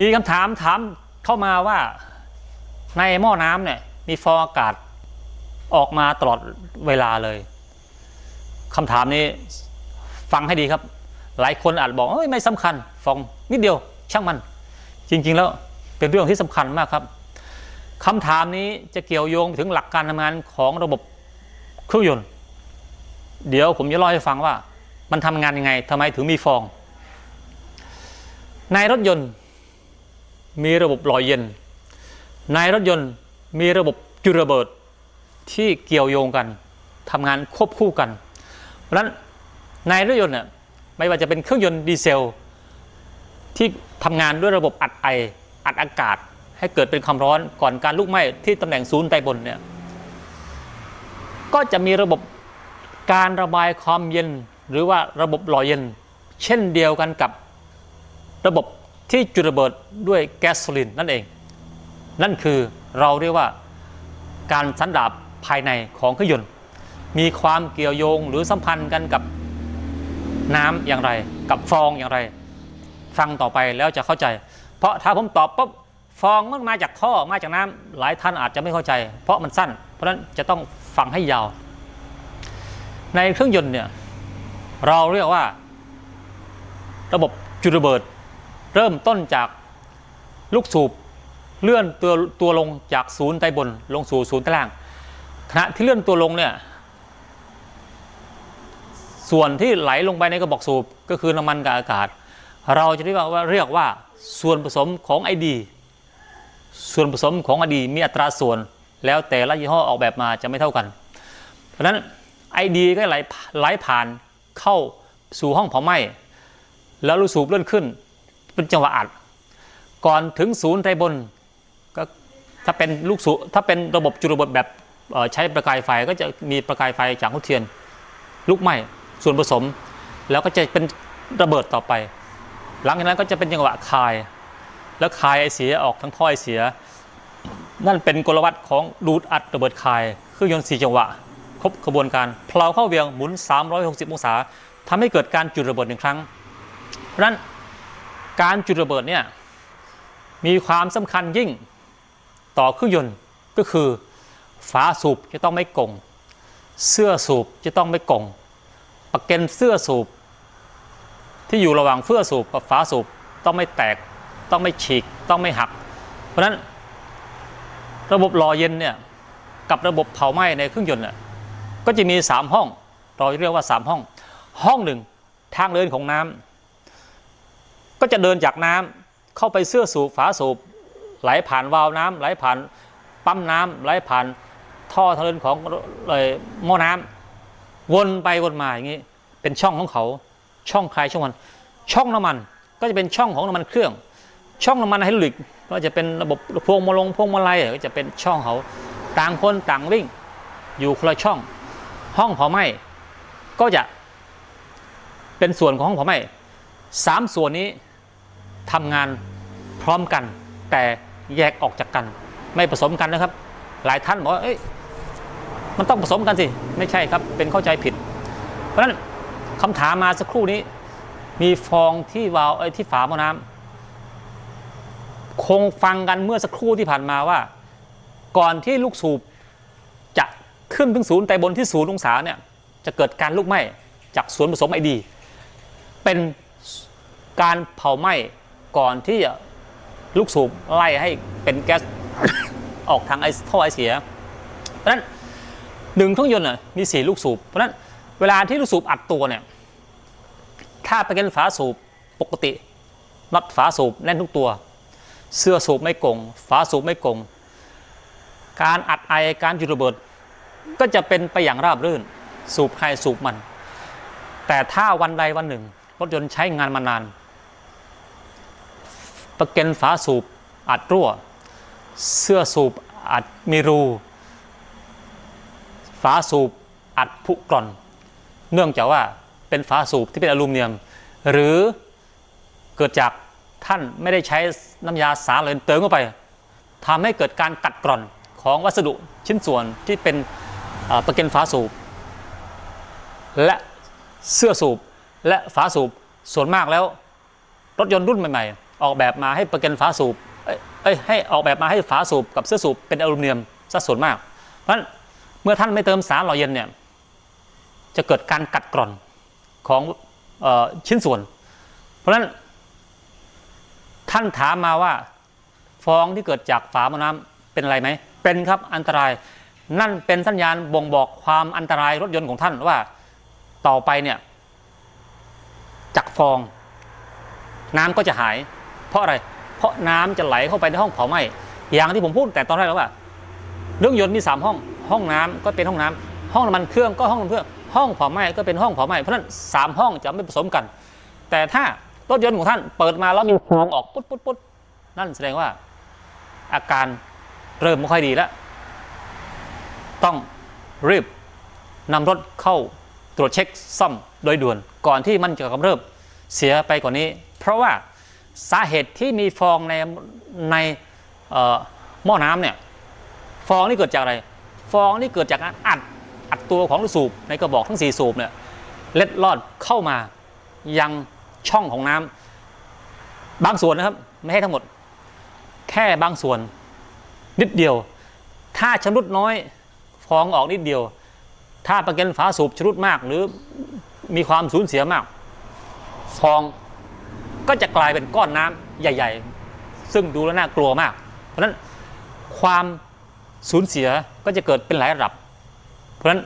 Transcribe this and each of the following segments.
มีคำถามถามเข้ามาว่าในหม้อน้ำเนี่ย มีฟองอากาศออกมาตลอดเวลาเลยคำถามนี้ฟังให้ดีครับ หลายคนอาจบอกเอ้ยไม่สำคัญ ฟองนิดเดียว ช่างมัน จริง ๆ แล้วเป็นเรื่องที่สำคัญมากครับคำถามนี้จะเกี่ยวโยงถึงหลักการทำงานของระบบเครื่องยนต์ เดี๋ยวผมจะเล่าให้ฟังว่า มันทำงานยังไงทำไมถึงมีฟอง ในรถยนต์ มีระบบล่อเย็น ในรถยนต์มีระบบจุดระเบิดที่เกี่ยวโยงกันทำงานควบคู่กัน เพราะฉะนั้นในรถยนต์เนี่ยไม่ว่าจะเป็นเครื่องยนต์ดีเซล ที่ทำงานด้วยระบบอัดไออัดอากาศ ให้เกิดเป็นความร้อนก่อนการลุกไหม้ที่ตำแหน่งศูนย์ไตบนเนี่ยก็จะมีระบบการระบายความเย็น หรือว่าระบบหล่อเย็น เช่นเดียวกันกับระบบ ที่จุดระเบิดด้วยแก๊สโซลินนั่นเอง นั่นคือเราเรียกว่าการสันดาบภายในของเครื่องยนต์ มีความเกี่ยวโยงหรือสัมพันธ์กันกับน้ำอย่างไร กับฟองอย่างไร ฟังต่อไปแล้วจะเข้าใจ เพราะถ้าผมตอบปุ๊บฟองมันมาจากท่อมาจากน้ำหลายท่านอาจจะไม่เข้าใจ เพราะมันสั้น เพราะฉะนั้นจะต้องฟังให้ยาว ในเครื่องยนต์เนี่ยเราเรียกว่า ระบบจุดระเบิด เริ่มต้นจากลูกสูบเลื่อนตัวตัวลงจากศูนย์ใต้บนลงสู่ศูนย์ใต้ล่างขณะที่เลื่อนตัวลงเนี่ยส่วนที่ไหลลงไปในกระบอกสูบก็คือน้ำมันกับอากาศ เราจะเรียกว่าเรียกว่าส่วนผสมของไอดีส่วนผสมของไอดีมีอัตราส่วน แล้วแต่ละยี่ห้อออกแบบมาจะไม่เท่ากัน เพราะฉะนั้นไอดีก็ไหลไหลผ่านเข้าสู่ห้องเผาไหม้แล้วลูกสูบเลื่อนขึ้น เป็นจังหวะอัด ก่อนถึงศูนย์ไตบนก็ถ้าเป็นลูกสูถ้าเป็นระบบจุดระเบิดแบบใช้ประกายไฟก็จะมีประกายไฟจากหัวเทียนลุกไหม้ส่วนผสม แล้วก็จะเป็นระเบิดต่อไป หลังจากนั้นก็จะเป็นจังหวะคาย แล้วคายไอเสียออกทั้งท่อไอเสีย นั่นเป็นกลวัตของดูดอัดระเบิดคายเครื่องยนต์สี่จังหวะ ครบขบวนการเพลาเข้าเวียงหมุน 360 องศาทำให้เกิดการจุดระเบิดหนึ่งครั้งเพราะนั้น การจุดระเบิดเนี่ยมีความสำคัญยิ่งต่อเครื่องยนต์ก็คือฝาสูบจะต้องไม่กง เสื้อสูบจะต้องไม่กงปะเก็นเสื้อสูบที่อยู่ระหว่างเสื้อสูบกับฝาสูบต้องไม่แตก ต้องไม่ฉีก ต้องไม่หัก เพราะนั้นระบบหล่อเย็นเนี่ยกับระบบเผาไหม้ในเครื่องยนต์เนี่ยก็จะมี 3 ห้อง เราเรียกว่า 3 ห้อง ห้องหนึ่งทางเดินของน้ำ ก็จะเดินจากน้ำเข้าไปเสื้อสูบฝาสูบไหลผ่านวาล์วน้ำไหลผ่านปั๊มน้ำไหลผ่านท่อทางเดินของเอ่อหม้อน้ำวนไปวนมาอย่างนี้เป็นช่องของเขาช่องคลายช่องมัน ช่องน้ำมันก็จะเป็นช่องของน้ำมันเครื่อง ช่องน้ำมันไฮดรอลิกก็จะเป็นระบบพวงมาลงพวงมาลัยก็จะเป็นช่องเขาต่างคนต่างวิ่ง อยู่คนละช่อง ห้องเผาไหม้ก็จะเป็นส่วนของห้องเผาไหม้สามส่วนนี้ ทำงานพร้อมกัน แต่แยกออกจากกัน ไม่ผสมกันนะครับ หลายท่านบอกว่าเอ้ยมันต้องผสมกันสิ ไม่ใช่ครับ เป็นเข้าใจผิด เพราะฉะนั้นคำถามมาสักครู่นี้ มีฟองที่วาล์วเอ้ที่ฝาหม้อน้ำคงฟังกันเมื่อสักครู่ที่ผ่านมาว่า ก่อนที่ลูกสูบจะขึ้นถึงศูนย์ไตบนที่ศูนย์องศาเนี่ยจะเกิดการลุกไหม้จากส่วนผสมไอดี เป็นการเผาไหม้ ก่อนที่จะลูกสูบไล่ให้เป็นแก๊ส ออกทางไอท่อไอเสีย เพราะฉะนั้นหนึ่งเครื่องยนต์น่ะมีสี่ลูกสูบ เพราะฉะนั้นเวลาที่ลูกสูบอัดตัวเนี่ย ถ้าไปกันฝาสูบปกติน็อตฝาสูบแน่นทุกตัว เสื้อสูบไม่กง ฝาสูบไม่กง การอัดไอการจุดระเบิด ก็จะเป็นไปอย่างราบรื่น สูบใครสูบมัน แต่ถ้าวันใดวันหนึ่ง รถยนต์ใช้งานมานาน ประเก็นฝาสูบอัดรั่ว เสื้อสูบอัดมีรู ฝาสูบอัดผุกร่อน เนื่องจากว่าเป็นฝาสูบที่เป็นอลูมิเนียม หรือเกิดจากท่านไม่ได้ใช้น้ำยาสารเลยเติมเข้าไปทำให้เกิดการกัดกร่อนของวัสดุชิ้นส่วนที่เป็นประเก็นฝาสูบ และเสื้อสูบและฝาสูบส่วนมากแล้ว รถยนต์รุ่นใหม่ ออกแบบมาให้ประกันฝาสูบเอ้ยให้ออกแบบมาให้ฝาสูบกับเสื้อสูบเป็นอลูมิเนียมซะส่วนมาก เพราะฉะนั้นเมื่อท่านไม่เติมสารหล่อเย็นเนี่ยจะเกิดการกัดกร่อนของออชิ้นส่วน เพราะฉะนั้นท่านถามมาว่าฟองที่เกิดจากฝาหม้อน้ำเป็นอะไรไหมเป็นครับอันตรายนั่นเป็นสัญญาณบ่งบอกความอันตรายรถยนต์ของท่านว่าต่อไปเนี่ยจากฟอง น้ำก็จะหาย เพราะอะไร เพราะน้ำจะไหลเข้าไปในห้องเผาไหม้อย่างที่ผมพูดแต่ตอนแรกแล้วว่าเรื่องยนต์มีสามห้อง ห้องน้ำก็เป็นห้องน้ำห้องน้ำมันเครื่องก็ห้องน้ำเครื่อง ห้องเผาไหม้ก็เป็นห้องเผาไหม้เพราะนั้นสามห้องจะไม่ผสมกัน แต่ถ้ารถยนต์ของท่านเปิดมาแล้วมีฟองออกปุ๊ดปุ๊ดปุ๊ดนั่นแสดงว่าอาการเริ่มไม่ค่อยดีแล้ว ต้องรีบนำรถเข้าตรวจเช็คซ่อมโดยด่วนก่อนที่มันจะกำเริบเสียไปกว่านี้ เพราะว่า สาเหตุที่มีฟองในในหม้อน้ำเนี่ยฟองนี่เกิดจากอะไร ฟองนี่เกิดจากการอัดอัดตัวของลูกสูบในกระบอกทั้งสี่สูบเนี่ยเล็ดลอดเข้ามายังช่องของน้ำบางส่วนนะครับ ไม่ให้ทั้งหมด แค่บางส่วนนิดเดียว ถ้าชำรุดน้อยฟองออกนิดเดียว ถ้าประกันฝาสูบชำรุดมาก หรือมีความสูญเสียมาก ฟอง ก็จะกลายเป็นก้อนน้ำใหญ่ ๆ ซึ่งดูแล้วน่ากลัวมาก เพราะฉะนั้นความสูญเสียก็จะเกิดเป็นหลายระดับ เพราะฉะนั้น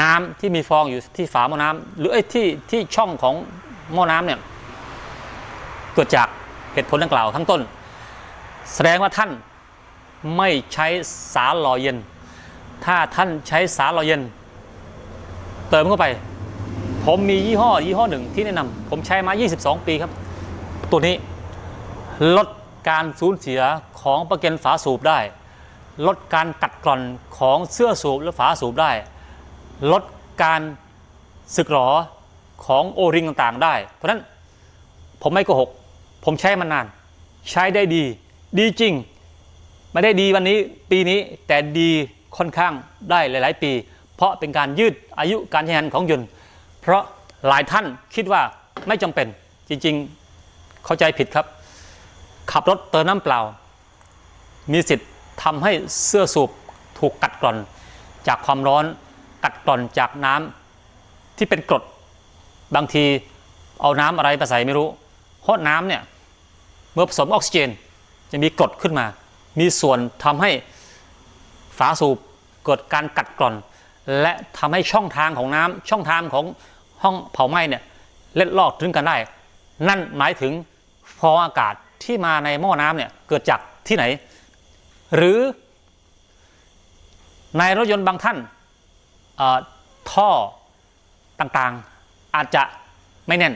น้ำที่มีฟองอยู่ที่ฝาหม้อน้ำหรือไอ้ที่ที่ช่องของหม้อน้ำเนี่ยเกิดจากเหตุผลดังกล่าวทั้งต้น แสดงว่าท่านไม่ใช้สารหล่อเย็น ถ้าท่านใช้สารหล่อเย็น เติมเข้าไป ผมมียี่ห้อยี่ห้อหนึ่งที่แนะนำผมใช้มา 22 ปีครับ ตัวนี้ลดการสูญเสียของประกันฝาสูบได้ ลดการกัดกร่อนของเสื้อสูบและฝาสูบได้ ลดการสึกหรอของโอริงต่างๆ ได้ เพราะฉะนั้นผมไม่โกหก ผมใช้มานาน ใช้ได้ดี ดีจริง ไม่ได้ดีวันนี้ปีนี้แต่ดีค่อนข้างได้หลาย ๆ ปี เพราะเป็นการยืดอายุการใช้งานของยนต์ เพราะหลายท่านคิดว่าไม่จำเป็นจริงๆเข้าใจผิดครับ ขับรถเติมน้ำเปล่า มีสิทธิ์ทำให้เสื้อสูบถูกกัดกร่อน จากความร้อนกัดกร่อนจากน้ำที่เป็นกรดบางทีเอาน้ำอะไรไปใส่ไม่รู้เพราะน้ำเนี่ยเมื่อผสมออกซิเจน จะมีกรดขึ้นมา มีส่วนทำให้ฝาสูบเกิดการกัดกร่อน และทำให้ช่องทางของน้ำช่องทางของห้องเผาไหม้เนี่ยเล็ดลอดถึงกันได้ นั่นหมายถึงฟองอากาศที่มาในหม้อน้ำเนี่ยเกิดจากที่ไหน หรือในรถยนต์บางท่านท่อต่างๆอาจจะไม่แน่น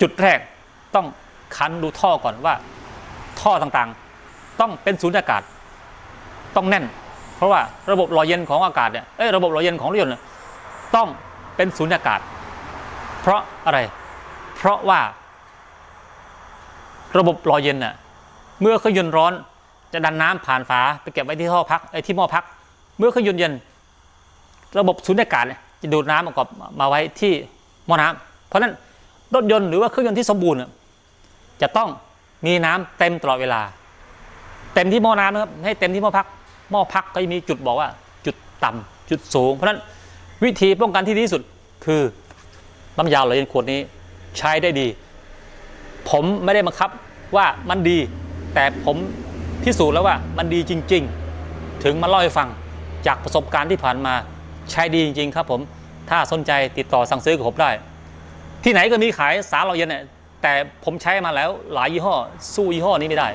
จุดแรกต้องคันดูท่อก่อนว่า ท่อต่างๆ ต้องเป็นสูญญากาศ ต้องแน่น เพราะว่าระบบหล่อเย็นของอากาศเนี่ยเอ้ยระบบหล่อเย็นของรถยนต์ต้องเป็นสูญญากาศ เพราะอะไร เพราะว่า ระบบหล่อเย็นน่ะเมื่อเครื่องยนต์ร้อนจะดันน้ำผ่านฝาไปเก็บไว้ที่ท่อพักไอ้ที่หม้อพัก เมื่อเครื่องยนต์เย็น ระบบสูญญากาศเนี่ยจะดูดน้ำมากับมาไว้ที่หม้อน้ำเพราะฉะนั้นรถยนต์หรือว่าเครื่องยนต์ที่สมบูรณ์เนี่ยจะต้องมีน้ำเต็มตลอดเวลา เต็มที่หม้อน้ำนะครับให้เต็มที่หม้อพัก หม้อพักก็จะมีจุดบอกว่าจุดต่ำจุดสูง เพราะฉะนั้นวิธีป้องกันที่ดีที่สุดคือน้ำยาหล่อเย็นขวดนี้ใช้ได้ดี ผมไม่ได้บังคับว่ามันดี แต่ผมพิสูจน์แล้วว่ามันดีจริง ๆ ถึงมาเล่าให้ฟังจากประสบการณ์ที่ผ่านมาใช้ดีจริง ๆ ครับผมถ้าสนใจติดต่อสั่งซื้อกับผมได้ ที่ไหนก็มีขายสารหล่อเย็นเนี่ยแต่ผมใช้มาแล้วหลายยี่ห้อ สู้ยี่ห้อนี้ไม่ได้